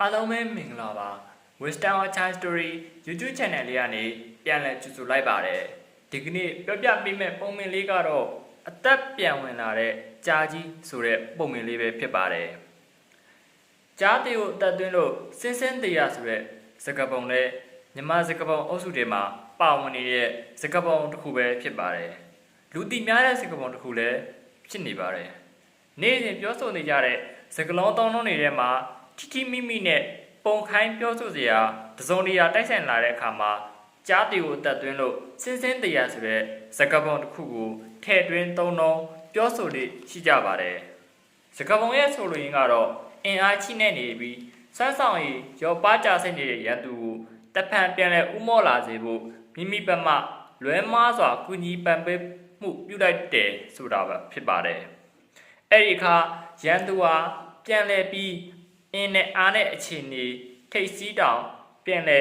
အားလုံးပဲမင်္ဂလာပါ Wisdom of Child Story YouTube Channel လေးကနေပြန်လည်ကြိုဆိုလိုက်ပါတယ်ဒီကနေ့ပြောပြပေးမယ့်ပုံမြင်လေးကတော့အသက်ပြန်ဝင်လာတဲ့ကြားကြီးဆိုတဲ့ပုံမြင်လေးပဲဖြစ်ပါတယ်ကြားသေးကိုအသက်သွင်းလို့စင်းစင်းတရားဆိုတဲ့စကားပုံနဲ့မြမစကားပုံအုပ်စုတွေမှာပါဝင်နေတဲ့စကားပုံတစ်ခုပဲဖြစ်ပါတယ်လူသိများတဲ့စကားပုံတစ်ခုလည်းဖြစ်နေပါတယ်နေ့စဉ်ပြောဆိုနေကြတဲ့စကလုံးသုံးလုံးတွေထဲမှာ ထိထိမိမိနဲ့ပုံခိုင်းပြောဆိုစရာတစုံတရာတိုက်ဆိုင်လာတဲ့အခါမှာကြားတီကိုတက်သွင်းလို့စင်းစင်းတရားဆိုတဲ့စကားပုံတစ်ခုကိုထည့်သွင်းသုံးလုံးပြောဆိုလေးရှိကြပါတယ်စကားပုံရဲ့ဆိုလိုရင်းကတော့အင်အားချိနဲ့နေပြီးစမ်းဆောင်ရည်ရောပါကြစိတ်နေတဲ့ရန်သူကိုတဖန်ပြန်လဲဥမော့လာစေဖို့မိမိဘက်မှလွဲမားစွာကူညီပံ့ပေးမှုပြုလိုက်တယ်ဆိုတာပဲဖြစ်ပါတယ်အဲ့ဒီအခါရန်သူဟာပြန်လဲပြီး အင်းနဲ့အားနဲ့အခြေအနေထိတ်စီးတောင်ပြန်လဲ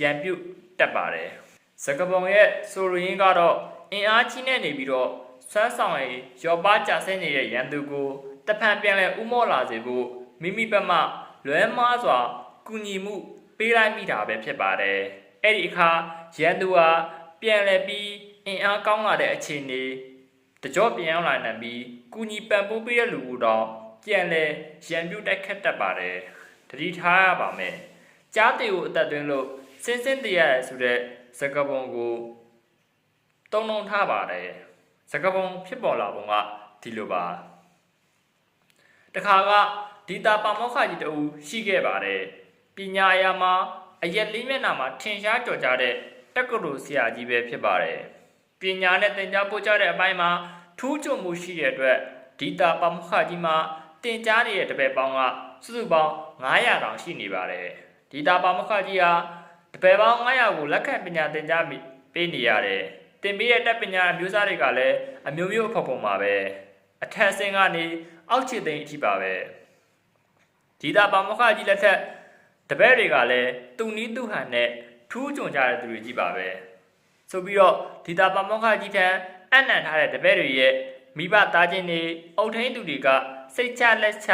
ရန်ပြုတ်တက်ပါတယ်စကပုံရဲ့ဆိုရင်းကတော့အင်အားကြီးနေနေပြီးတော့ဆွမ်းဆောင်ရည်ရောပါကြဆင်းနေတဲ့ရန်သူကိုတဖန်ပြန်လဲဥမော့လာစေဖို့မိမိဘက်မှလွဲမားစွာကူညီမှုပေးလိုက်မိတာပဲဖြစ်ပါတယ်အဲ့ဒီအခါရန်သူဟာပြန်လဲပြီးအင်အားကောင်းလာတဲ့အခြေအနေတကြောပြန်ရောက်လာနိုင်ပြီးကုညီပံ့ပိုးပေးတဲ့လူကိုတော့ ပြန်လဲရံပြုတ်တိုက်ခတ်တတ်ပါတယ်တတိထားရပါမယ်ကြားတေကိုအသက်သွင်းလို့စင်းစင်းတရားရဆိုတဲ့စကားပုံကိုတုံးလုံးထားပါတယ်စကားပုံဖြစ်ပေါ်လာပုံကဒီလိုပါတခါကဒီတာပါမောက္ခကြီးတူရှိခဲ့ပါတယ်ပညာအရာမှာအရက်လေးမျက်နှာမှာထင်ရှားကြော်ကြတဲ့တက္ကသိုလ်ဆရာကြီးပဲဖြစ်ပါတယ်ပညာနဲ့သင်ကြားပို့ချတဲ့အပိုင်းမှာထူးချွန်မှုရှိတဲ့အတွက်ဒီတာပမခကြီးမှာ သင်ကြားနေတဲ့တပည့်ပေါင်းကစုစုပေါင်း900တောင်ရှိနေပါတယ်ဒီတာပမခကြီးဟာတပည့်ပေါင်း900ကိုလက်ခံပညာသင်ကြားပြီးပေးနေရတယ်သင်ပေးတဲ့တက်ပညာအမျိုးအစားတွေကလည်းအမျိုးမျိုးအဖော်ပုံပါပဲအထက်ဆင်းကနေအောက်ခြေသိမ်းအထိပါပဲဒီတာပမခကြီးလက်ထက်တပည့်တွေကလည်းသူနီးသူဟန်နဲ့ထူးချွန်ကြတဲ့သူတွေကြီးပါပဲဆိုပြီးတော့ဒီတာပမောက္ခကြီးထံအနံ့ထားတဲ့တပည့်တွေရဲ့မိဘသားချင်းတွေအုတ်ထိန်သူတွေက စိတ်ချလက်ချ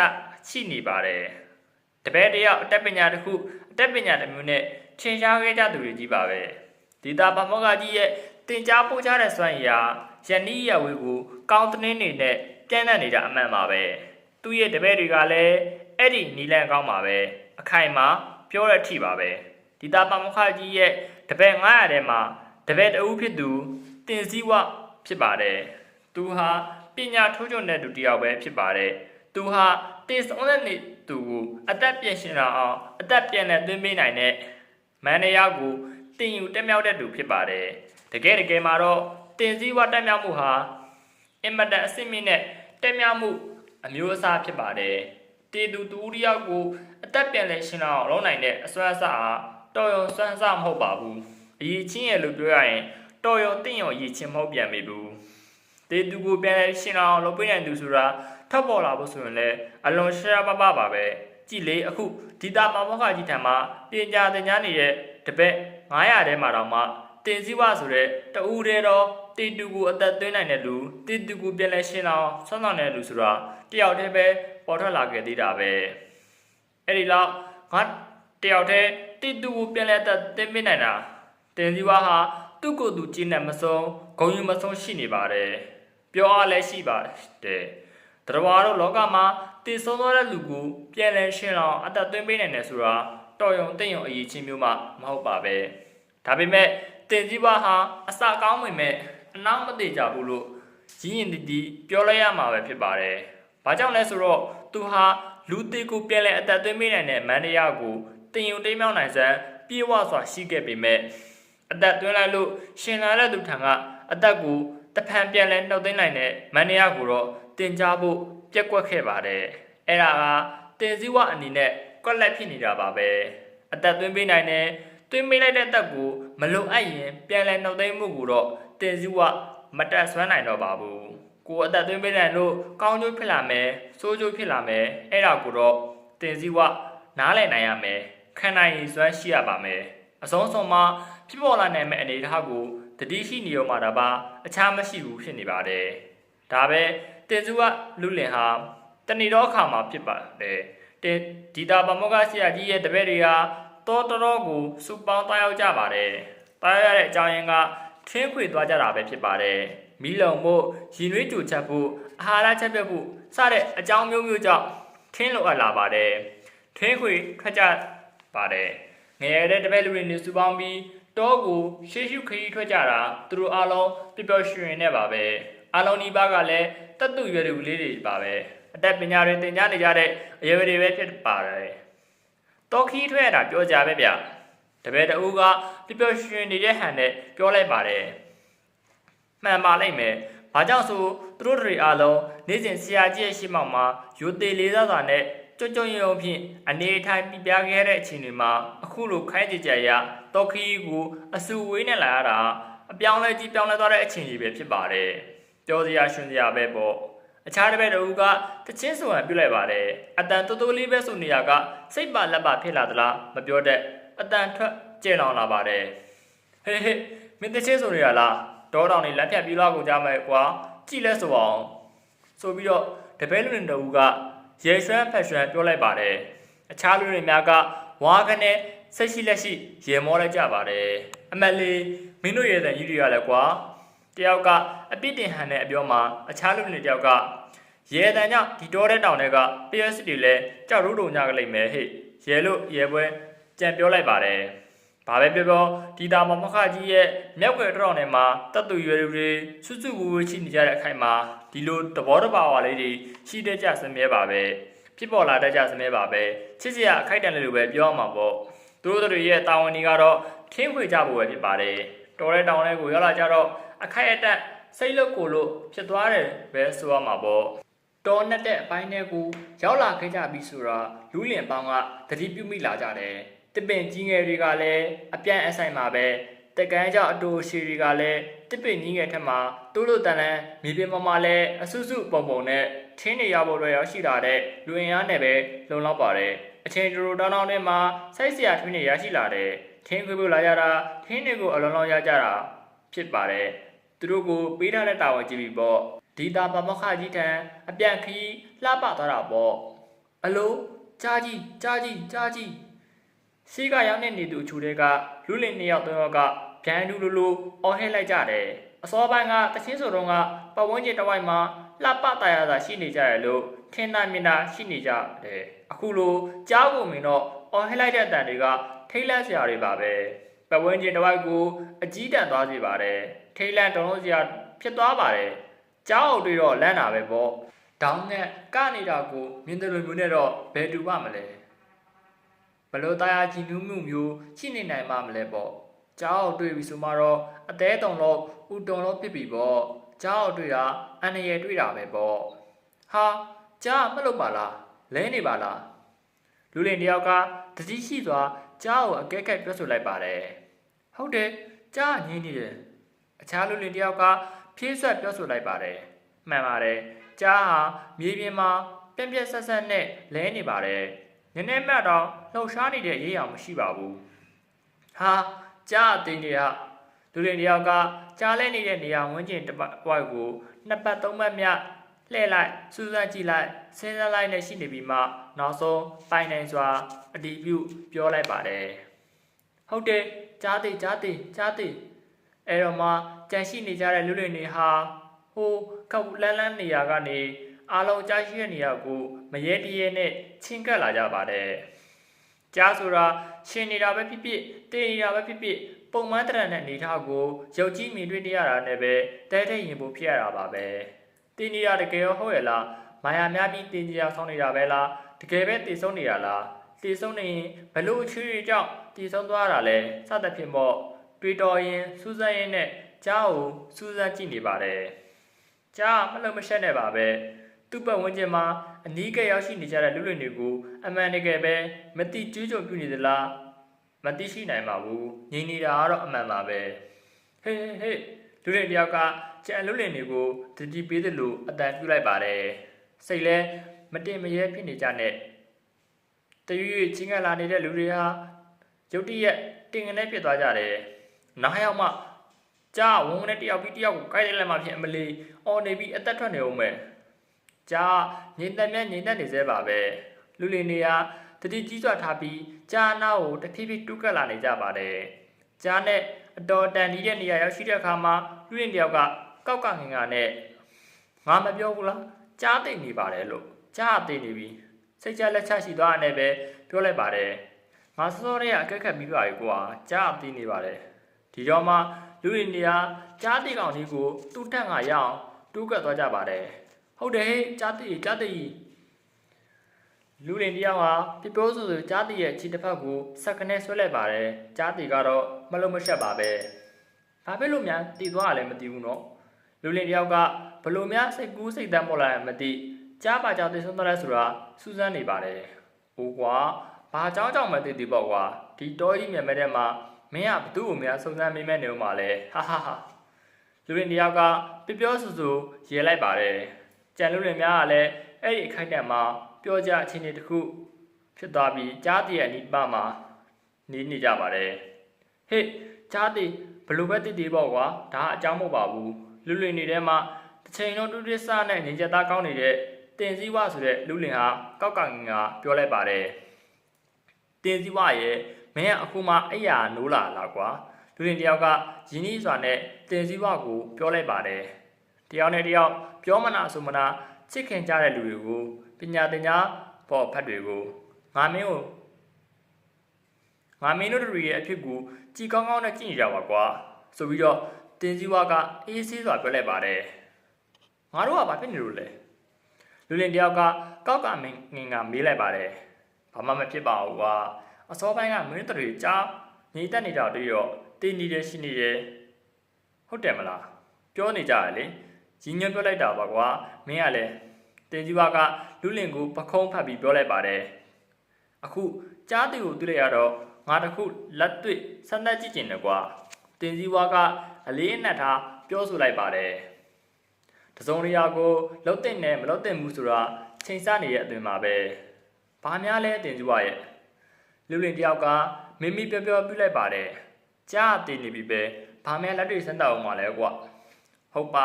ရှိနေပါတယ်တပည့်တယောက်အတတ်ပညာတစ်ခုအတတ်ပညာတစ်မျိုးနဲ့ထင်ရှားခဲ့ကြသူတွေကြီးပါပဲဒီတာပမောက္ခကြီးရဲ့တင် जा ပို့ချတဲ့စွမ်းရည်ဟာယနေ့ရဝေကိုကောင်းသင်းနေနဲ့ပြန့်နှံ့နေတာအမှန်ပါပဲသူ့ရဲ့တပည့်တွေကလည်းအဲ့ဒီနီလန်ကောင်းပါပဲအခိုင်အမာပြောတဲ့အထိပါပဲဒီတာပမောက္ခကြီးရဲ့တပည့်900ထဲမှာတပည့်တအုပ်ဖြစ်သူတင်စည်းဝဖြစ်ပါတယ်။သူဟာပညာထိုးချွန်တဲ့သူတစ်ယောက်ပဲဖြစ်ပါတယ်။ သူဟာတင်ဆုံးတဲ့နေသူကိုအသက်ပြည့်ရှင်လာအောင်အသက်ပြန်နဲ့သွင်းပေးနိုင်တဲ့မန်နေယာကိုတင်ယူတက်မြောက်တဲ့သူဖြစ်ပါတယ်။တကယ်တကယ်မှာတော့တင်စည်းဝတက်မြောက်မှုဟာအင်မတန်အစစ်မြင့်တဲ့တက်မြောက်မှုအမျိုးအစားဖြစ်ပါတယ်။တေသူတူတစ်ယောက်ကိုအသက်ပြန်လဲရှင်လာအောင်လုပ်နိုင်တဲ့အစွမ်းအစအားတော်ရုံစွမ်းစမဟုတ်ပါဘူး။အရေးချင်းရဲ့လို့ပြောရရင်တော်ရောတင့်ရောရည်ချင်းမဟုတ်ပြန်ပြီဘူးတေသူကိုပြန်လဲရှင်းအောင်လုပ်ပေးနိုင်သူဆိုတာ ထောက်ပေါ်လာဖို့ဆိုရင်လည်းအလွန်ရှားပပပါပဲကြည်လေအခုဒီတာမမောခကြီးထံမှာပညာသင်ကြားနေတဲ့တပည့်900ထဲမှာတော့မှတင်စည်းဝဆိုတဲ့တူတဲ့တော့တေတူကိုအသက်သွင်းနိုင်တဲ့လူတေတူကိုပြန်လဲရှင်းအောင်ဆွမ်းဆောင်တဲ့လူဆိုတာတယောက်တည်းပဲပေါ်ထွက်လာခဲ့သေးတာပဲအဲ့ဒီလောက်ငါတယောက်တည်းတေတူကိုပြန်လဲအသက်သွင်းပေးနိုင်တာတင်စီဝါဟာသူ့ကိုယ်သူကျင်းနဲ့မဆုံးဂုံယူမဆုံးရှိနေပါတယ်ပြောအားလည်းရှိပါတယ် တရဝါတို့လောကမှာတည်ဆုံးသွားတဲ့လူကိုပြန်လဲရှင်းအောင်အသက်သွင်းပေးနိုင်တယ်ဆိုတာတော်ရုံတင့်ရုံအရေးချင်းမျိုးမှမဟုတ်ပါပဲဒါပေမဲ့တင်စီဝါဟာအစကောင်းဝင်မဲ့အနောက်မသေးကြဘူးလို့ရင်းရင်တီတီပြောလိုက်ရမှာပဲဖြစ်ပါတယ်ဘာကြောင့်လဲဆိုတော့သူဟာလူသေးကိုပြန်လဲအသက်သွင်းပေးနိုင်တဲ့မန်ဒီယာကိုတင်ယုံတိမ်းမြောက်နိုင်စမ်းပြေဝစွာရှိခဲ့ပေမဲ့အသက်သွင်းလိုက်လို့ရှင်လာတဲ့သူထံကအသက်ကိုတဖန်ပြန်လဲနှုတ်သိမ်းနိုင်တဲ့မန်နေယာကိုတော့ တင် जा ဖို့ပြက်ကွက်ခဲ့ပါတယ်အဲ့ဒါကတင်စည်းဝအနေနဲ့ကွက်လက်ဖြစ်နေတာပါပဲအသက်သွင်းပေးနိုင်တဲ့သွင်းပေးလိုက်တဲ့အသက်ကိုမလုံအပ်ရင်ပြန်လဲနှုတ်သိမ်းမှုကိုတော့တင်စည်းဝမတက်ဆွမ်းနိုင်တော့ပါဘူးကိုယ်အသက်သွင်းပေးနိုင်လို့ကောင်းကျိုးဖြစ်လာမယ်ဆိုးကျိုးဖြစ်လာမယ်အဲ့ဒါကိုတော့တင်စည်းဝနားလည်နိုင်ရမယ်ခံနိုင်ရည်စွမ်းရှိရပါမယ်အဆုံးစွန်မှာဖြစ်ပေါ်လာနိုင်မယ့်အနေအထားကိုတတိရှိနေရောမှာဒါပါအခြားမရှိဘူးဖြစ်နေပါတယ်။ဒါပဲ တင်စုကလူလင်ဟာတဏီတော့အခါမှာဖြစ်ပါတယ်တဲ့ဒီတာပမောကဆရာကြီးရဲ့တပည့်တွေဟာတော်တော်တော်ကိုစူပေါင်းတာရောက်ကြပါတယ်တာရောက်ရတဲ့အကြောင်းရင်းကထင်းခွေသွားကြတာပဲဖြစ်ပါတယ်မီးလုံဖို့ရင်နွေးကြိုချက်ဖို့အာဟာရချက်ပြတ်ဖို့စတဲ့အကြောင်းမျိုးမျိုးကြောင့်ထင်းလိုအပ်လာပါတယ်ထင်းခွေထွက်ကြပါတယ်ငယ်ရတဲ့တပည့်လူတွေနေစူပေါင်းပြီးတောကိုရှေးရှုခရီးထွက်ကြတာသူတို့အားလုံးပျော်ပျော်ရွှင်ရွှင်နဲ့ပါပဲ အားလုံးဒီပါကလည်းတက်တူရွယ်တူလေးတွေပါပဲအတက်ပညာတွေသင်ကြားနေကြတဲ့အရွယ်တွေပဲဖြစ်ပါတယ်တောခီးထွက်ရတာပြောကြပဲဗျတပည့်တအူးကပျော်ပျော်ရွှင်နေတဲ့ဟန်နဲ့ပြောလိုက်ပါတယ်မှန်ပါလိမ့်မယ်ဘာကြောင့်ဆိုသူတို့တွေအားလုံးနေ့စဉ်ဆရာကြီးရဲ့ရှေ့မှောက်မှာယူသေးလေးစားစွာနဲ့ကြွကြွရုံဖြင့်အနေထိုင်ပြပြခဲ့တဲ့အချိန်တွေမှာအခုလိုခိုင်းကြကြရတောခီးကိုအဆူဝေးနဲ့လာရတာအပြောင်းလဲကြီးပြောင်းလဲသွားတဲ့အချိန်ကြီးပဲဖြစ်ပါတယ် ပြောစရာရှင်စရာပဲပေါ့အခြားတစ်ဘက်တူကတချင်းဆိုဟန်ပြုတ်လိုက်ပါတယ်အတန်တိုးတိုးလေးပဲဆိုနေရကစိတ်ပါလက်ပါဖြစ်လာသလားမပြောတတ်အတန်ထွက်ကျဲလောင်လာပါတယ်ဟေးဟေးမင်းတချင်းဆိုနေရလားတောတောင်နေလက်ဖြတ်ပြီးလောက်ကုန်ကြမယ်ကွာကြည့်လဲဆိုအောင်ဆိုပြီးတော့တပည့်လူတွေတူကရေရွှမ်းဖက်ရွှမ်းပြောလိုက်ပါတယ်အခြားလူတွေများကဝါကနေဆက်ရှိလက်ရှိရေမောလိုက်ကြပါတယ်အမက်လေးမင်းတို့ရဲ့တန်ကြီးတွေကလည်းကွာတ ယောက်ကအပြစ်တင်ဟန်တဲ့အပြောမှာအခြားလူတွေတယောက်ကရေတန်ကြောင့်ဒီတောတဲ့တောင်တွေက PS တွေလည်းကြောက်ရုံတုံညကလိမ့်မယ်ဟဲ့ရေလို့ရေပွဲကြံပြောလိုက်ပါတယ်ဘာပဲပြောပြောဒီတာမမခကြီးရဲ့မြောက်ွယ်တောင်ထဲမှာတပ်သူရွယ်တွေစွစွဝူဝူရှိနေကြတဲ့အခိုင်မှာဒီလိုသဘောတဘာဝလေးတွေရှိတဲ့ကြစမြဲပါပဲဖြစ်ပေါ်လာတဲ့ကြစမြဲပါပဲချစ်စရာအခိုက်တန်လေးလိုပဲပြောရမှာပေါ့သူတို့တွေရဲ့တာဝန်တွေကတော့ထင်းခွေကြဖို့ပဲဖြစ်ပါတယ်တော်တဲ့တောင်လေးကိုရောက်လာကြတော့ အခိုက်အတက်စိတ်လုတ်ကိုလို့ဖြစ်သွားတယ်ပဲဆိုရမှာပေါ့တော်နဲ့တဲ့အပိုင်းတွေကိုရောက်လာခဲ့ကြပြီဆိုတာလူလင်ပေါင်းကတတိပြုမိလာကြတယ်တပင်ကြီးငယ်တွေကလည်းအပြန့်အဆိုင်မှာပဲတကန်းကြောင့်အတူရှိတွေကလည်းတပင်ကြီးငယ်ထက်မှာတိုးလို့တန်လန်းမြေပြင်ပေါ်မှာလည်းအဆုစုပုံပုံနဲ့ထင်းနေရဖို့အတွက်ရောက်ရှိလာတဲ့လူအင်အားနဲ့ပဲလုံလောက်ပါတယ်အချိန်တူတူတောင်းတောင်းနဲ့မှာစိုက်စရာထွင်းနေရရှိလာတဲ့ထင်းခွေဖို့လာကြတာထင်းတွေကိုအလုံးလုံးရကြတာဖြစ်ပါတယ် သူတို့ကိုပေးထားတဲ့တာဝန်ကြည့်ပြီးပေါ့ဒီတာပမခကြီးထံအပြန်ခီးလှပသွားတာပေါ့အလိုကြားကြီးကြားကြီးကြားကြီးစီကရောက်နေနေသူချူတဲ့ကလူလင်နှစ်ယောက်သုံးယောက်ကဗျန်ဒူလိုလိုအော်ဟဲလိုက်ကြတယ်အစောပိုင်းကတချင်းဆိုတော့ကပတ်ဝန်းကျင်တစ်ဝိုက်မှာလှပတာရတာရှိနေကြရလို့ထင်းနာမြင်တာရှိနေကြတယ်အခုလိုကြားဖို့မင်းတော့အော်ဟဲလိုက်တဲ့အတန်တွေကထိတ်လန့်စရာတွေပါပဲပတ်ဝန်းကျင်တစ်ဝိုက်ကိုအကြီးတန်းသွားစေပါတယ် ထိတ်လန့်တုံလို့စရာဖြစ်သွားပါတယ်ကြားအောင်တွေ့တော့လန့်တာပဲပေါ့တောင်းနဲ့ကနေတာကိုမြင်တယ်လို့မျိုးနဲ့တော့ဘယ်တူပါမလဲဘလို့တရားကြည်နူးမှုမျိုးရှိနေနိုင်မှမလဲပေါ့ကြားအောင်တွေ့ပြီဆိုမှတော့အသေးတုံလို့ဥတုံလို့ဖြစ်ပြီပေါ့ကြားအောင်တွေ့တာအန္တရာယ်တွေ့တာပဲပေါ့ဟာကြားမလို့ပါလားလဲနေပါလားလူလင်တယောက်ကတတိရှိစွာကြားကိုအကဲကဲပြောဆိုလိုက်ပါတယ်ဟုတ်တယ်ကြားငင်းနေတယ် အခြားလူလင်တယောက်ကဖြည့်ဆွက်ပြောဆိုလိုက်ပါတယ်မှန်ပါတယ်ကြားဟာမြေပြင်မှာပြက်ပြက်ဆက်ဆက်နဲ့လဲနေပါတယ်နည်းနည်းမှတော့လှုပ်ရှားနေတဲ့ရေးအောင်မရှိပါဘူးဟာကြားအတင်းတွေကလူလင်တယောက်ကကြားလဲနေတဲ့နေရာဝန်းကျင်တစ်ပတ်ကိုနှစ်ပတ်သုံးပတ်မြလှည့်လိုက်စူးစမ်းကြည့်လိုက်စဉ်းစားလိုက်နဲ့ရှိနေပြီးမှနောက်ဆုံးပိုင်နိုင်စွာအတီးပြုပြောလိုက်ပါတယ်ဟုတ်တယ်ကြားသေးကြားသေးကြားသေး အဲ့တော့မှကြံရှိနေကြတဲ့လူတွေနေဟာဟိုခောက်လန်းလန်းနေရာကနေအားလုံးကြားရှိတဲ့နေရာကိုမရဲတရဲနဲ့ချင်းကပ်လာကြပါတယ်ကြားဆိုတာရှင်နေတာပဲဖြစ်ဖြစ်တည်နေတာပဲဖြစ်ဖြစ်ပုံမှန်တရတဲ့အနေထားကိုရုပ်ကြီးမြင်တွေ့နေရတာနဲ့ပဲတဲတဲ့ရင်ဖို့ဖြစ်ရတာပါပဲတင်းနေတာတကယ်ရောဟုတ်ရဲ့လားမာယာများပြီးတင်းကြဆောင်းနေတာပဲလားတကယ်ပဲတည်ဆုံးနေတာလားတည်ဆုံးနေရင်ဘလို့ချွေးကြောင့်တည်ဆုံးသွားတာလဲစသဖြင့်ပေါ့ တွေးတော်ရင်စူးစမ်းရင်နဲ့ကြားကိုစူးစမ်းကြည့်နေပါတယ်ကြားမလုံမရှက်နဲ့ပါပဲသူ့ပတ်ဝန်းကျင်မှာအနီးကပ်ရောက်ရှိနေကြတဲ့လူလူတွေကိုအမှန်တကယ်ပဲမတိကျူးကျော်ပြုနေသလားမသိရှိနိုင်ပါဘူးငြိမ်နေတာကတော့အမှန်ပါပဲဟေးဟေးလူတွေတယောက်ကကြံလူလင်တွေကိုတတိပေးသလိုအတန်ပြုလိုက်ပါတယ်စိတ်လဲမတင်မရဲဖြစ်နေကြတဲ့တရွေ့ချင်းကလာနေတဲ့လူတွေဟာရုတ်တရက်တင်ကနေပြစ်သွားကြတယ် နားရောက်မှကြားဝုန်းနဲ့တယောက်ပြီးတယောက်ကိုကိုက်လိုက်မှဖြစ်အမလီအော်နေပြီးအသက်ထွက်နေအောင်မယ်ကြားငြိမ်သက်မြတ်ငြိမ်သက်နေသေးပါပဲလူလင်တွေကတတိကြီးစွာထားပြီးကြားနာကိုတဖြည်းဖြည်းတူးကပ်လာနေကြပါတယ်ကြားနဲ့အတော်တန်ဒီတဲ့နေရာရောက်ရှိတဲ့အခါမှာလူလင်တယောက်ကကောက်ကငင်ကနဲ့ငါမပြောဘူးလားကြားသိနေပါတယ်လို့ကြားသိနေပြီစိတ်ချလက်ချရှိသွားတယ်ပဲပြောလိုက်ပါတယ်ငါစောစောလေးကအကက်ခတ်ပြီးပါပြီကွာကြားသိနေပါတယ် ဒီတော့မှလူလင်တွေကကြားသိကောင်လေးကိုတူးတက်ငါရအောင်တူးကပ်သွားကြပါတယ်ဟုတ်တယ်ဟေးကြားသိကြားသိလူလင်တယောက်ဟာပြပြောဆိုဆိုကြားတီရဲ့ခြေတစ်ဖက်ကိုစက္ကနဲ့ဆွဲလိုက်ပါတယ်ကြားတီကတော့မလုံးမရှက်ပါပဲဘာဖြစ်လို့များတည်သွားရလဲမသိဘူးနော်လူလင်တယောက်ကဘလို့များစိတ်ကူးစိတ်တမ်းပေါ်လာရင်မသိကြားပါကြောင်သိဆုံးသွားလဲဆိုတာစူးစမ်းနေပါတယ်ဟိုကွာဘာကြောင်ကြောင်မသိသေးပေါ့ကွာဒီတောကြီးမြန်မဲ့တဲ့မှာ မင်းကဘသူ့ကိုများစုံစမ်းမိမဲ့နေဦးမှာလဲဟာဟာဟာလူလင်တယောက်ကပြပြောဆိုဆိုရေလိုက်ပါတယ်ကြံလူလင်များကလည်းအဲ့ဒီအခိုက်အတန့်မှာပြောကြအခြေအနေတစ်ခုဖြစ်သွားပြီးကြားတည်ရဲ့အနိပမှာနေနေကြပါတယ်ဟေ့ကြားတည်ဘယ်လိုပဲတည်တည်ပေါ့ကွာဒါအကြောင်းမဟုတ်ပါဘူးလူလင်နေထဲမှာတစ်ချိန်လုံးတူတစ္ဆာနဲ့နေကြသားကောင်းနေတဲ့တင်စည်းဝဆိုတဲ့လူလင်ဟာကောက်ကငင်ကပြောလိုက်ပါတယ်တင်စည်းဝရဲ့မ င်းကအခုမှအဲ့ရနိုးလာလားကွာလူလင်တယောက်ကယင်းနှီးစွာနဲ့တင်စည်းဝကိုပြောလိုက်ပါတယ်တယောက်နဲ့တယောက်ပြောမနာဆိုမနာချစ်ခင်ကြတဲ့လူတွေကိုပညာသင်ကြားပေါ်ဖတ်တွေကိုငါမင်းကိုငါမင်းတို့တွေရဲ့အဖြစ်ကိုကြည်ကောင်းကောင်းနဲ့ကြည့်နေကြပါကွာဆိုပြီးတော့တင်စည်းဝါကအေးဆေးစွာပြောလိုက်ပါတယ်ငါတို့ကဘာဖြစ်နေလို့လဲလူလင်တယောက်ကကောက်ကမင်းငင်ကမေးလိုက်ပါတယ်ဘာမှမဖြစ်ပါဘူးကွာ အစောပိုင်းကမင်းတို့တွေကြားနေတတ်နေကြတော့ရောတင်းနေတယ်ရှိနေတယ်ဟုတ်တယ်မလားပြောနေကြရလေကြီးညွတ်ပြောလိုက်တာပါကွာမင်းကလည်းတင်ကြီးဘကလူလင်ကိုပခုံးဖတ်ပြီးပြောလိုက်ပါတယ်အခုကြားသူကိုတွေ့လိုက်ရတော့ငါတခုလက်တွေ့စမ်းသပ်ကြည့်ကျင်တယ်ကွာတင်ကြီးဘကအလေးအနက်ထားပြောဆိုလိုက်ပါတယ်တစုံတရာကိုလှုပ်တဲ့နဲ့မလှုပ်တဲ့မှုဆိုတာချိန်ဆနေရဲ့အသွင်မှာပဲဘာများလဲတင်ကြီးဘရဲ့ လူလင်တယောက်ကမိမိပြောပြောပြလိုက်ပါတယ်ကြားတည်နေပြီပဲဘာများလက်တွေ့စမ်းသပ်အောင်မလဲကွာဟုတ်ပါ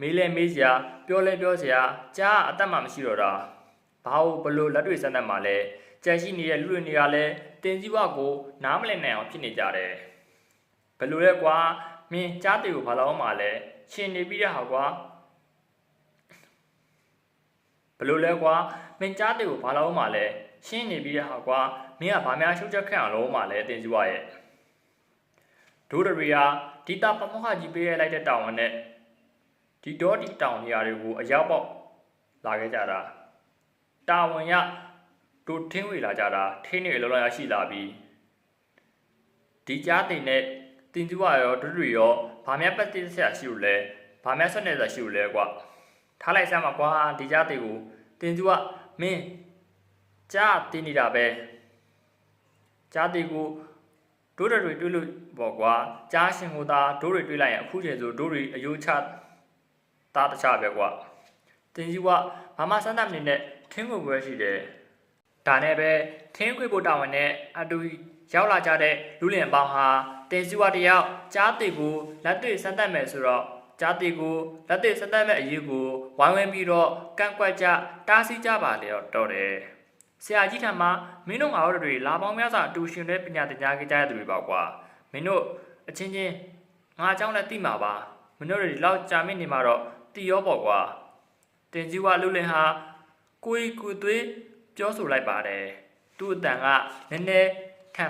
မေးလဲမေးစရာပြောလဲပြောစရာကြားအသက်မှမရှိတော့တာဘာလို့ဘလို့လက်တွေ့စမ်းသပ်မှလဲကြံရှိနေတဲ့လူတွေတွေကလည်းတင်စည်းဝကိုနားမလည်နိုင်အောင်ဖြစ်နေကြတယ်ဘလို့လဲကွာမင်းကြားတေကိုဘာလို့မှလဲရှင်နေပြီးတဲ့ဟာကွာဘလို့လဲကွာမင်းကြားတေကိုဘာလို့မှလဲ ရှင်းနေပြီးတဲ့ဟာကွာမင်းကဘာများရှုပ်ချက်ခန့်အောင်လုပ်မှလဲတင်စည်းဝရဲ့ဒိုဒရီယာဒီတာပမောဟကြီးပေးရလိုက်တဲ့တာဝန်နဲ့ဒီတော့ဒီတောင်နေရာတွေကိုအရောက်ပေါက်လာခဲ့ကြတာတာဝန်ရတို့ထင်းဝေလာကြတာထင်းနေလောလောရရှိလာပြီးဒီကြားတင်နဲ့တင်ကျူရရောဒုတွေရောဗာမြတ်ပတ်တိဆက်ရှိလို့လဲဗာမြတ်ဆွနဲ့ဆက်ရှိလို့လဲကွာထားလိုက်စမ်းပါကွာဒီကြားတင်ကိုတင်ကျူကမင်း ကြားတင်နေတာပဲကြားတင်ကိုဒိုးတွေတွေးလို့ပေါ့ကွာကြားရှင်ကိုသာဒိုးတွေတွေးလိုက်ရင်အခုချိန်ဆိုဒိုးတွေအယိုးချတားတခြားပဲကွာတင်ကြီးကဘာမှစမ်းသပ်မနေနဲ့ထင်းကိုပွဲရှိတယ်ဒါနဲ့ပဲထင်းခွေဖို့တာဝန်နဲ့အတူရောက်လာကြတဲ့လူလင်ပေါင်းဟာတင်ကြီးကတယောက်ကြားတေကိုလက်တွေ့စမ်းသပ်မယ်ဆိုတော့ကြားတေကိုလက်တွေ့စမ်းသပ်မဲ့အရေးကိုဝိုင်းဝန်းပြီးတော့ကန့်ကွက်ကြတားဆီးကြပါလေတော့တယ် ဆရာကြီးထံမှာမင်းတို့ငါတို့တွေလာပေါင်းများစွာအတူရှင်တဲ့ပညာသင်ကြားကြတဲ့သူတွေပါကွာမင်းတို့အချင်းချင်းငါအကြောင်းလည်းသိမှာပါမင်းတို့တွေလောက်ကြာမြင့်နေမှာတော့တီရောပေါ့ကွာတင်ကြီးဝလူလင်ဟာကိုယ်ကိုယ်သွေးပြောဆိုလိုက်ပါတယ်သူ့အတန်ကနည်းနည်းခံ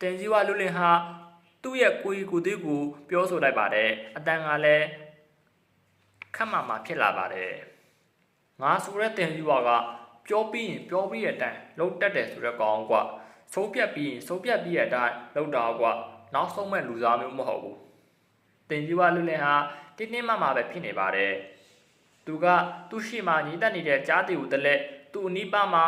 တင်ကြီးဝလူလင်ဟာသူ့ရဲ့ကိုယ်ကိုယ်သွေးကိုပြောဆိုလိုက်ပါတယ်အတန်ကလည်းခက်မှမှဖြစ်လာပါတယ် ငါဆိုတဲ့တင်ကြီးဝကပြောပြီးရင်ပြောပြီးတဲ့အတိုင်းလှုပ်တက်တယ်ဆိုတဲ့ကောင်ကွာဆုံးပြတ်ပြီးရင်ဆုံးပြတ်ပြီးတဲ့အတိုင်းလှုပ်တာကွာနောက်ဆုံးမဲ့လူစားမျိုးမဟုတ်ဘူးတင်ကြီးဝလူလင်ဟာတင်းတင်းမမပဲဖြစ်နေပါတယ်။သူကသူ့ရှိမှညီတက်နေတဲ့ကြားတီကိုတလက်သူ့အနီးပါးမှာ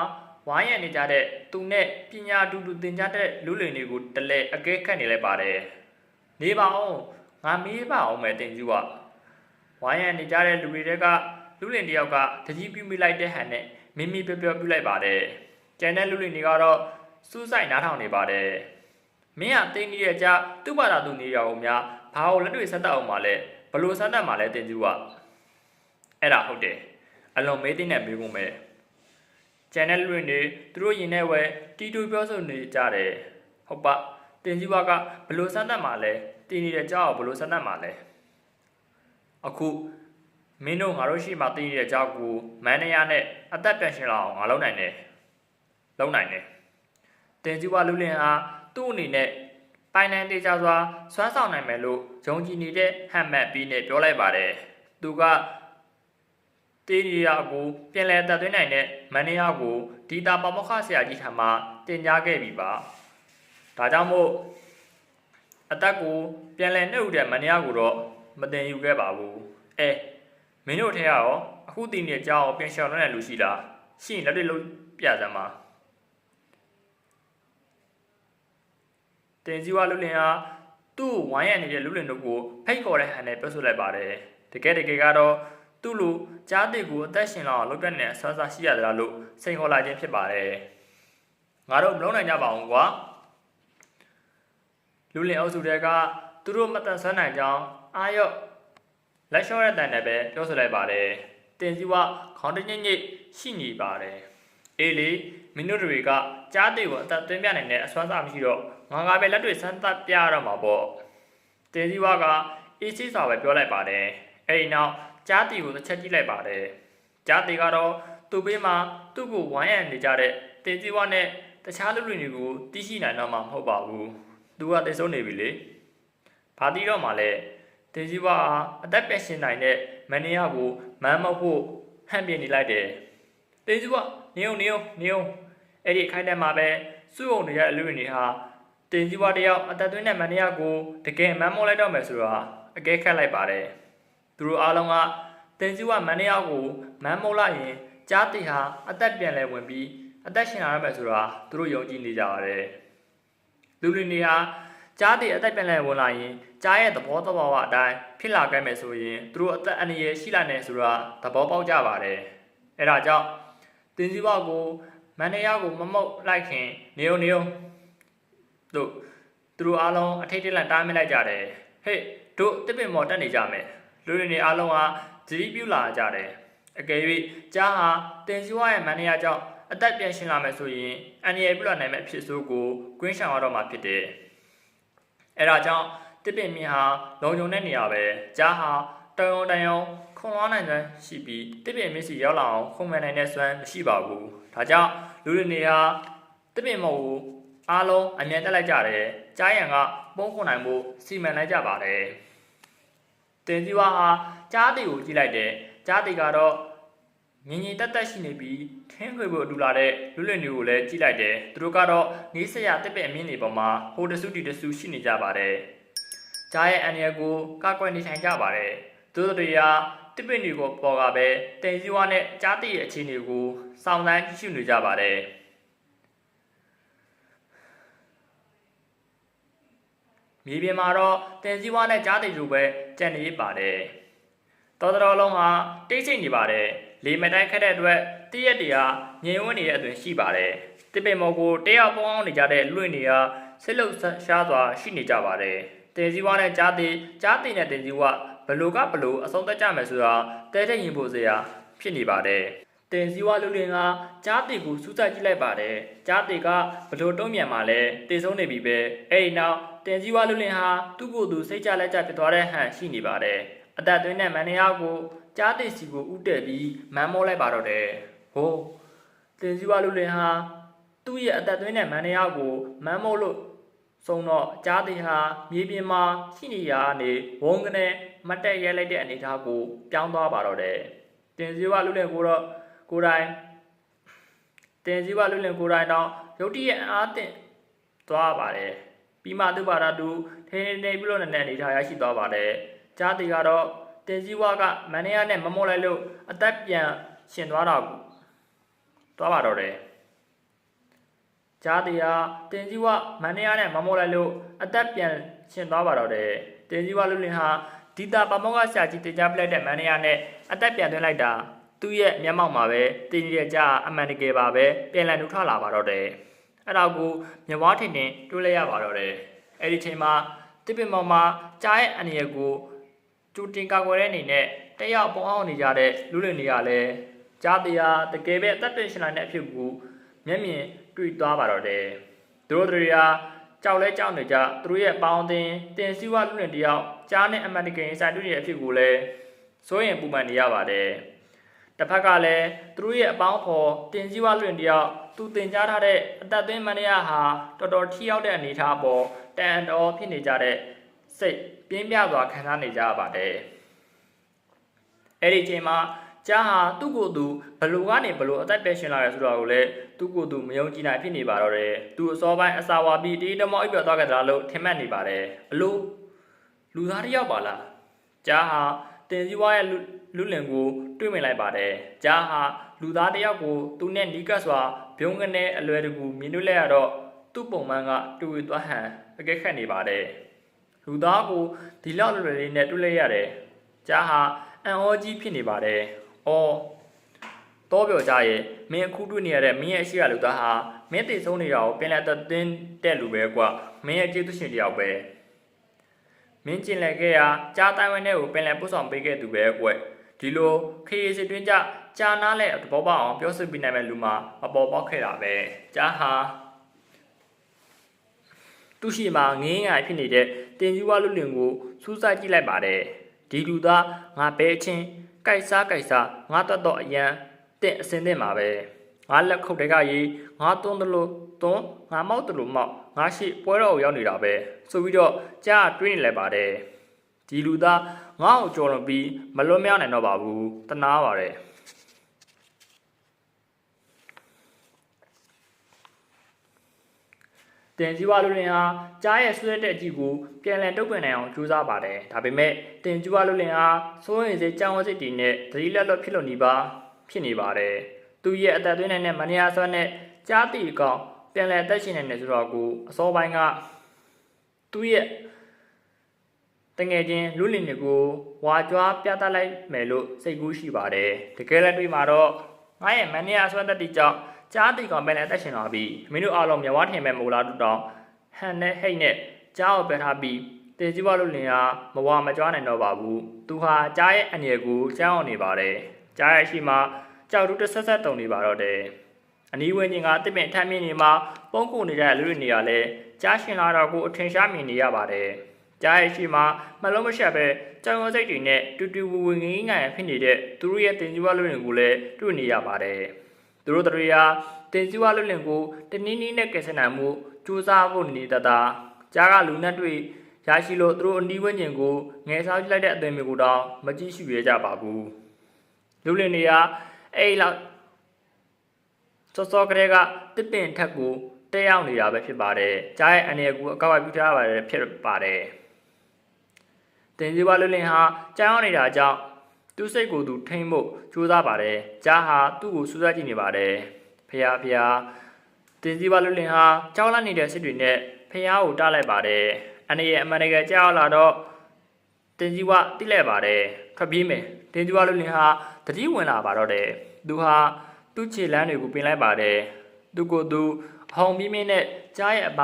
ဝိုင်းရံနေကြတဲ့သူနဲ့ပညာတူတူသင်ကြားတဲ့လူလင်တွေကိုတလက်အကဲခတ်နေလိုက်ပါတယ်။နေပါအောင်ငါမေးပါအောင်မယ်တင်ကြီးဝဝိုင်းရံနေကြတဲ့လူတွေတဲက လူလင်တယောက်ကတကြီးပြူမိလိုက်တဲ့ဟန်နဲ့မိမိပြောပြောပြလိုက်ပါတယ်။ကျန်တဲ့လူလင်တွေကတော့စူးစိုက်နားထောင်နေပါတယ်။မင်းကတိတ်နေတဲ့ကြားသူ့ဘာသာသူနေရအောင်များဘာလို့လက်တွေ့ဆက်တတ်အောင်မလဲဘလို့ဆက်တတ်မှာလဲတင်ကျူကအဲ့ဒါဟုတ်တယ်အလွန်မေးတဲ့မေးခွန်းပဲကျန်တဲ့လူတွေနေသူတို့ရင်ထဲဝဲတီတူပြောဆိုနေကြတယ်ဟုတ်ပါတင်ကြီးဘကဘလို့စမ်းသပ်မှာလဲတင်နေတဲ့ကြောက်ဘလို့စမ်းသပ်မှာလဲအခု မင်းတို့ငါတို့ရှိမှတင်နေတဲ့ကြောက်ကိုမန်နေယာနဲ့အသက်ပြန်ရှင်လာအောင်ငါလုပ်နိုင်တယ်လုပ်နိုင်တယ်တင်ကြီးဘလူလင်ဟာသူ့အနေနဲ့ပိုင်နိုင်တေချာစွာစွမ်းဆောင်နိုင်မယ်လို့ယုံကြည်နေတဲ့ဟမ်မတ်ပြီးနဲ့ပြောလိုက်ပါတယ်သူကတေရီယာကိုပြန်လည်တက်သွင်းနိုင်တဲ့မန်နေယာကိုဒီတာပမောက္ခဆရာကြီးထံမှတင်ကြားခဲ့ပြီပါဒါကြောင့်မို့အသက်ကိုပြန်လည်နှုတ်တဲ့မန်နေယာကိုတော့မတင်ယူခဲ့ပါဘူးအဲ မင်းတို့ထဲကရောအခုတည်နေကြောင်းပြန်ရှောင်တဲ့လူရှိလားရှိရင်လက်တွေလုံးပြစမ်းပါတင်စီဝါလူလင်ဟာသူ့ဝိုင်းရနေတဲ့လူလင်တို့ကိုဖိတ်ခေါ်တဲ့ဟန်နဲ့ပြောဆိုလိုက်ပါတယ်တကယ်တကယ်ကတော့သူ့လူကြားတိကိုအသက်ရှင်လောက်လုပ်ပြတဲ့အဆွမ်းစားရှိရသလားလို့စိန်ခေါ်လာခြင်းဖြစ်ပါတယ်ငါတို့မလုံးနိုင်ကြပါဘူးကွာလူလင်အုပ်စုတွေကသူတို့မတန်ဆွမ်းနိုင်ကြောင်းအာရော့ လက်လျှော့တဲ့တန်နဲ့ပဲပြောဆိုလိုက်ပါတယ်တင်စီဝါခေါင်းတညိတ်ညိတ်ရှိနေပါတယ်အေးလေမင်းတို့တွေကကြားတိကိုအသက်သွင်းပြနိုင်တဲ့အဆွမ်းစားမရှိတော့ငါကပဲလက်တွေစမ်းသပ်ပြရတော့မှာပေါ့တင်စီဝါကအေးချိစွာပဲပြောလိုက်ပါတယ်အဲ့ဒီနောက်ကြားတီကိုတစ်ချက်ကြည့်လိုက်ပါတယ်ကြားတီကတော့သူ့ဘေးမှာသူ့ကိုဝိုင်းရံနေကြတဲ့တင်စီဝါနဲ့တခြားလူတွေတွေကိုတီးရှိနိုင်တော့မှာမဟုတ်ပါဘူးသူကတိတ်ဆုံးနေပြီလေဘာတီတော့မှလဲ တင်စီဝါအသက်ပြည့်ရှင်နိုင်တဲ့မန်နီယာကိုမမ်းမဟုတ်ဟန်ပြနေလိုက်တယ်တင်စီဝါနေုံနေုံနေုံအဲ့ဒီအခိုင်ထဲမှာပဲစုုံနေတဲ့အလူတွေဟာတင်စီဝါတယောက်အသက်သွင်းတဲ့မန်နီယာကိုတကယ်မမ်းမောလိုက်တော့မယ်ဆိုတာအကဲခတ်လိုက်ပါတယ်သူတို့အားလုံးကတင်စီဝမန်နေယာကိုမမ်းမုတ်လိုက်ရင်ကြားတီဟာအသက်ပြန်လဲဝင်ပြီးအသက်ရှင်လာရမယ်ဆိုတာသူတို့ယုံကြည်နေကြပါတယ်လူလူနေဟာ ကြားတီအသက်ပြန်လဲဝင်လာရင်ကြားရဲ့သဘောတဘာဝအတိုင်းဖြစ်လာခဲ့မယ်ဆိုရင်သူတို့အသက်အန္တရာယ်ရှိလာနေဆိုတာသဘောပေါက်ကြပါတယ်အဲဒါကြောင့်တင်စီဝကိုမန်နေယာကိုမမုတ်လိုက်ခင်နေုံနေုံတို့သူတို့အားလုံးအထိတ်တလန့်တားမိလိုက်ကြတယ်ဟေ့တို့တစ်ပင်မော်တက်နေကြမယ်လူတွေနေအားလုံးဟာသတိပြုလာကြတယ်အကယ်၍ကြားဟာတင်စီဝါရဲ့မန်နေယာကြောင့်အသက်ပြန်ရှင်လာမယ်ဆိုရင်အန်ရီယပြုလာနိုင်မဲ့အဖြစ်ဆိုးကိုကွင်းရှောင်ရတော့မှာဖြစ်တယ် အဲဒါကြောင့်တစ်ပင်မြင်ဟာလုံုံတဲ့နေရာပဲကြားဟာတယုံတယုံခုံသွားနိုင်စွမ်းရှိပြီးတစ်ပင်မြစ်စီရောက်လာအောင်ခုံမနိုင်တဲ့စွမ်းမရှိပါဘူးဒါကြောင့်လူတွေနေဟာတစ်ပင်မဟုတ်အားလုံးအမြန်တက်လိုက်ကြတယ်ကြားရံကပုံခုနိုင်မှုစီမံလိုက်ကြပါတယ်တင်စီဝါဟာကြားတီကိုကြည့်လိုက်တယ်ကြားတီကတော့ငင်ငင်တက်တက်ရှိနေပြီး ထင်းခွေဖို့အတူလာတဲ့လူလင်တွေကိုလည်းကြည့်လိုက်တယ်သူတို့ကတော့နေးစရာတက်ပက်အမြင့်တွေပေါ်မှာဟိုတစုတီတစုရှိနေကြပါတယ်ကြားရဲ့အန်ရကိုကာကွယ်နေထိုင်ကြပါတယ်သူတို့တွေကတစ်ပင်တွေကိုပေါ်ကပဲတင်စီဝါနဲ့ကြားတီရဲ့အခြေအနေကိုစောင့်ဆိုင်းကြည့်ရှုနေကြပါတယ်မြေပြင်မှာတော့တင်စီဝါနဲ့ကြားတီလိုပဲကြံ့နေပါတယ်တော်တော်လုံးဟာတိတ်ဆိတ်နေပါတယ်လေမတိုင်းခက်တဲ့အတွက် တည့်ရက်တွေကငြိမ်ဝန်းနေတဲ့အသွင်ရှိပါတယ်တစ်ပင်မော်ကိုတယောက်ပေါင်းနေကြတဲ့လွင့်တွေကဆစ်လုတ်ရှားစွာရှိနေကြပါတယ်တင်စီဝါနဲ့ကြားတီကြားတီနဲ့တင်စီဝါဘလူကဘလူအဆုံးသက်ကြမယ်ဆိုတာတဲတဲ့ရင်ဖို့စရာဖြစ်နေပါတယ်တင်စီဝါလူလင်ကကြားတီကိုစူးစိုက်ကြည့်လိုက်ပါတယ်ကြားတီကဘလူတုံးမြန်မှလည်းတည်ဆုံးနေပြီပဲအဲ့ဒီနောက်တင်စီဝါလူလင်ဟာသူ့ကိုယ်သူစိတ်ကြလက်ကြဖြစ်သွားတဲ့ဟန်ရှိနေပါတယ်အသက်သွင်းတဲ့မန်နေယာကိုကြားသိစီကိုဥတက်ပြီးမန်းမောလိုက်ပါတော့တယ် ဟိုတင်စီဝါလူလင်ဟာသူ့ရဲ့အသက်သွင်းတဲ့မန်နေယာကိုမန်းမောလို့ဆုံးတော့ကြားသိဟာမြေပြင်မှာရှိနေရနေဝုန်းကနေမတ်တက်ရဲလိုက်တဲ့အနေအထားကိုပြောင်းသွားပါတော့တယ်တင်စီဝါလူလင်ကိုတော့ကိုယ်တိုင်တင်စီဝါလူလင်ကိုယ်တိုင်တော့ရုတ်တရက်အားတင်သွားပါတယ်ပြီးမှသူ့ဘာသာသူထိနေနေပြီးလို့နဲ့အနေထားရရှိသွားပါတယ်ကြားတီကတော့တင်စည်းဝါကမန်နေယာနဲ့မမောလိုက်လို့အသက်ပြန်ရှင်သွားတာကို သွားပါတော့တယ်ကြားတီကတင်စည်းဝါမန်နေယာနဲ့မမောလိုက်လို့အသက်ပြန်ရှင်သွားပါတော့တယ်တင်စည်းဝါလူလင်ဟာဒီတာပမောကဆရာကြီးတင်ကြပလိုက်တဲ့မန်နေယာနဲ့အသက်ပြန်သွင်းလိုက်တာသူ့ရဲ့မျက်မှောက်မှာပဲတင်ကြီးရဲ့ကြားအမှန်တကယ်ပါပဲပြန်လည်နှုတ်ထလာပါတော့တယ်အဲ့တော့ကိုမြဝါထင်ထင်တွေးလိုက်ရပါတော့တယ်အဲ့ဒီချိန်မှာတစ်ပင်မောင်မှာကြားရဲ့အနေရကိုကျူတင်ကာကွယ်တဲ့အနေနဲ့တက်ရောက်ပုံအောင်နေကြတဲ့လူတွေနေရလဲ ကြားတရားတကယ်ပဲအသက်တင်ရှင်လာတဲ့အဖြစ်ကိုမျက်မြင်တွေ့သွားပါတော့တယ်သူတို့တွေကကြောက်လဲကြောက်နေကြသူတို့ရဲ့ပေါင်းတင်တင်စီဝလူနဲ့တယောက်ကြားနဲ့အမန်တကယ်စာတွေ့တဲ့အဖြစ်ကိုလည်းစိုးရင်ပူပန်နေရပါတယ်တစ်ဖက်ကလည်းသူတို့ရဲ့အပေါင်းဖော်တင်စီဝလူနဲ့တယောက်သူတင်ကြားထားတဲ့အသက်သွင်းမန်ရဟာတော်တော်ထိရောက်တဲ့အနေအထားပေါ်တန်တော်ဖြစ်နေကြတဲ့စိတ်ပြင်းပြစွာခံစားနေကြရပါတယ်အဲ့ဒီအချိန်မှာ ကြားဟာသူ့ကိုယ်သူဘလူကနေဘလူအသက်ပဲရှင်လာတယ်ဆိုတော့ကိုလည်းသူ့ကိုယ်သူမယုံကြည်နိုင်ဖြစ်နေပါတော့တယ်သူအစောပိုင်းအစာဝါပြီးတေးတမောအိပ်ပြောသွားကြတာလို့ထင်မှတ်နေပါတယ်အလိုလူသားတစ်ယောက်ပါလားကြားဟာတင်စည်းဝါရဲ့လူလူလင်ကိုတွေးမိလိုက်ပါတယ်ကြားဟာလူသားတစ်ယောက်ကိုသူနဲ့နီးကပ်စွာဘုံကနေအလွယ်တကူမြင်တွေ့လိုက်ရတော့သူ့ပုံမှန်ကတူဝေသွားဟန်အကဲခတ်နေပါတယ်လူသားကိုဒီလောက်လွယ်လွယ်လေးနဲ့တွေ့လိုက်ရတယ်ကြားဟာအံ့ဩကြီးဖြစ်နေပါတယ်။ အော်တော့ပြောကြရဲ့မင်းအခုတွေ့နေရတဲ့မင်းရဲ့အရှိရလူသားဟာမင်းတည်ဆုံးနေတာကိုပြန်လက်သက်တင်းတဲ့လူပဲကွာမင်းရဲ့ကျေးဇူးရှင်တယောက်ပဲမင်းကျင်လက်ခဲ့ရာကြားတိုင်းဝင်းတဲ့ကိုပြန်လက်ပို့ဆောင်ပေးခဲ့သူပဲကွဒီလိုခေးစစ်တွင်းကြကြားနာလဲသဘောပေါက်အောင်ပြောဆိုပြနိုင်မဲ့လူမှာအပေါ်ပေါက်ခဲ့တာပဲကြားဟာသူရှိမှာငင်းငိုင်ဖြစ်နေတဲ့တင်ယူဝလူလင်ကိုစူးစိုက်ကြည့်လိုက်ပါတယ်ဒီလူသားငါပဲချင်း ကြိုက်စားကြိုက်စားငါတတ်တော့အရန်တင့်အစင်းတဲ့မှာပဲငါလက်ခုပ်တကရေးငါသွန်းတယ်လို့သွန်းငါမောက်တယ်လို့မောက်ငါရှိပွဲတော်ကိုရောက်နေတာပဲဆိုပြီးတော့ကြားတွေးနေလိုက်ပါတယ်ဒီလူသားငါ့ကိုကြော်လွန်ပြီးမလွတ်မြောက်နိုင်တော့ပါဘူးတနာပါတယ် တင်ကြီးဝါလူလင်ဟာကြားရဲ့ဆွဲတဲ့အကြည့်ကိုပြန်လည်တုပ်ပင်နိုင်အောင်ကြိုးစားပါတယ်ဒါပေမဲ့တင်ကြီးဝါလူလင်ဟာစိုးရင်စေကြောင်းဝစိတ်တီနဲ့သတိလက်လွတ်ဖြစ်လို့နေပါဖြစ်နေပါတယ်သူရဲ့အသက်သွင်းနိုင်တဲ့မနီယာဆွဲနဲ့ကြားတီအကောင်ပြန်လည်အသက်ရှင်နိုင်တယ်ဆိုတော့ကိုအစောပိုင်းကသူ့ရဲ့တငယ်ချင်းလူလင်တွေကိုဝါကြွားပြသလိုက်မယ်လို့စိတ်ကူးရှိပါတယ်တကယ်လည်းတွေ့မှာတော့ငါရဲ့မနီယာဆွဲသက်တီကြောင့် ကြားတီကောင်ပြန်လည်အသက်ရှင်လာပြီမင်းတို့အားလုံးမြဝထင်မဲ့မိုလားတူတောင်ဟန်နဲ့ဟိတ်နဲ့ကြားကိုပယ်ထားပြီးတင်ကြီးဘလူလင်ဟာမဝါမကြွားနိုင်တော့ပါဘူးသူဟာကြားရဲ့အနေကိုကြောင်းအောင်နေပါတယ်ကြားရဲ့ရှိမှာကြောက်တူးတစ်ဆက်ဆက်တုံနေပါတော့တယ်အနီးဝင်းချင်းကတစ်ပင်ထမ်းမြင့်နေမှာပုံကုနေတဲ့လူတွေနေရလဲကြားရှင်လာတော့ကိုအထင်ရှားမြင်နေရပါတယ်ကြားရဲ့ရှိမှာမလုံးမရှက်ပဲကြောင်ရုံစိတ်တွေနဲ့တူတူဝူဝူငင်းငိုင်ဖြစ်နေတဲ့သူတို့ရဲ့တင်ကြီးဘလူလင်ကိုလည်းတွေ့နေရပါတယ် သူတို့တွေဟာတင်စီဝါလွတ်လင်ကိုတနည်းနည်းနဲ့ကယ်ဆယ်နိုင်မှုစူးစမ်းဖို့နေတတာကြားကလူနဲ့တွေ့ရရှိလို့သူတို့အနီးဝန်းကျင်ကိုငယ်စားကြည့်လိုက်တဲ့အသွင်မျိုးကိုတော့မကြည့်ရှုရကြပါဘူးလူလင်တွေကအဲ့လောက်စောစောကလေးကတစ်ပင်ထက်ကိုတက်ရောက်နေတာပဲဖြစ်ပါတယ်ကြားရဲ့အနေကူအကောက်အပြုထားပါတယ်ဖြစ်ပါတယ်တင်စီဝါလွတ်လင်ဟာကြားရောက်နေတာကြောင့် သူ့စိတ်ကိုသူထိမ့်ဖို့ကြိုးစားပါတယ်ကြားဟာသူ့ကိုစူးစမ်းကြည့်နေပါတယ်ဖះဖះတင်စီပါလွတ်လင်ဟာကြောက်လန့်နေတဲ့စစ်တွေနဲ့ဖះကိုတားလိုက်ပါတယ်အနေရဲ့အမှန်တကယ်ကြောက်လာတော့တင်စီဝတိလဲပါတယ်ထွက်ပြေးမယ်တင်စီဝလွတ်လင်ဟာတတိဝင်လာပါတော့တယ်သူဟာသူ့ခြေလမ်းတွေကိုပြင်လိုက်ပါတယ်သူကိုယ်သူအဟောင်မီးမင်းနဲ့ကြားရဲ့အပ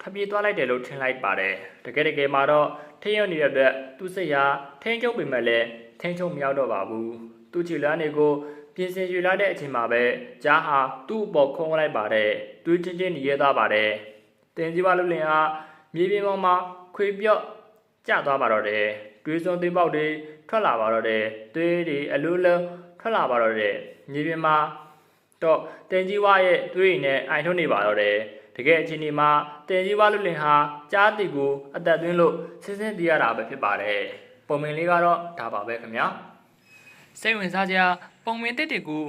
ထွက်ပြေးသွားလိုက်တယ်လို့ထင်လိုက်ပါတယ်တကယ်တကယ်မှာတော့ထိရုံနေတဲ့အတွက်သူ့စိတ်ဟာထိန်းချုပ်ပေမဲ့လည်း ထိန်းချုပ်မရောက်တော့ပါဘူးသူ့ခြေလမ်းတွေကိုပြင်ဆင်ယူလာတဲ့အချိန်မှာပဲဂျားဟာသူ့အပေါ်ခုံလိုက်ပါတယ်တွေးချင်းချင်းနေရသားပါတယ်တင်ကြီးပါလူလင်ဟာမြေပြင်ပေါ်မှာခွေပြော့ကျသွားပါတော့တယ်တွေးစုံသိပေါက်တွေထွက်လာပါတော့တယ်တွေးတွေအလိုလိုထွက်လာပါတော့တယ်မြေပြင်မှာတော့တင်ကြီးဝါရဲ့တွေးရည်နဲ့အိုင်ထုံးနေပါတော့တယ်တကယ်အချိန်ဒီမှာတင်ကြီးဝါလူလင်ဟာကြားတီကိုအသက်သွင်းလို့ဆင်းဆင်းတည်ရတာပဲဖြစ်ပါတယ် ပုံမင်လေးကတော့ဒါပါပဲခင်ဗျာစိတ်ဝင်စားကြပုံမင်တစ်တွေကို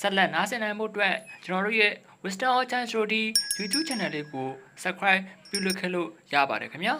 ဆက်လက်နားဆင်နိုင်မှုအတွက်ကျွန်တော်တို့ရဲ့ Wisdom of Chance Story YouTube channel လေးကို subscribe ပြုလုပ်ခဲ့လို့ရပါတယ်ခင်ဗျာ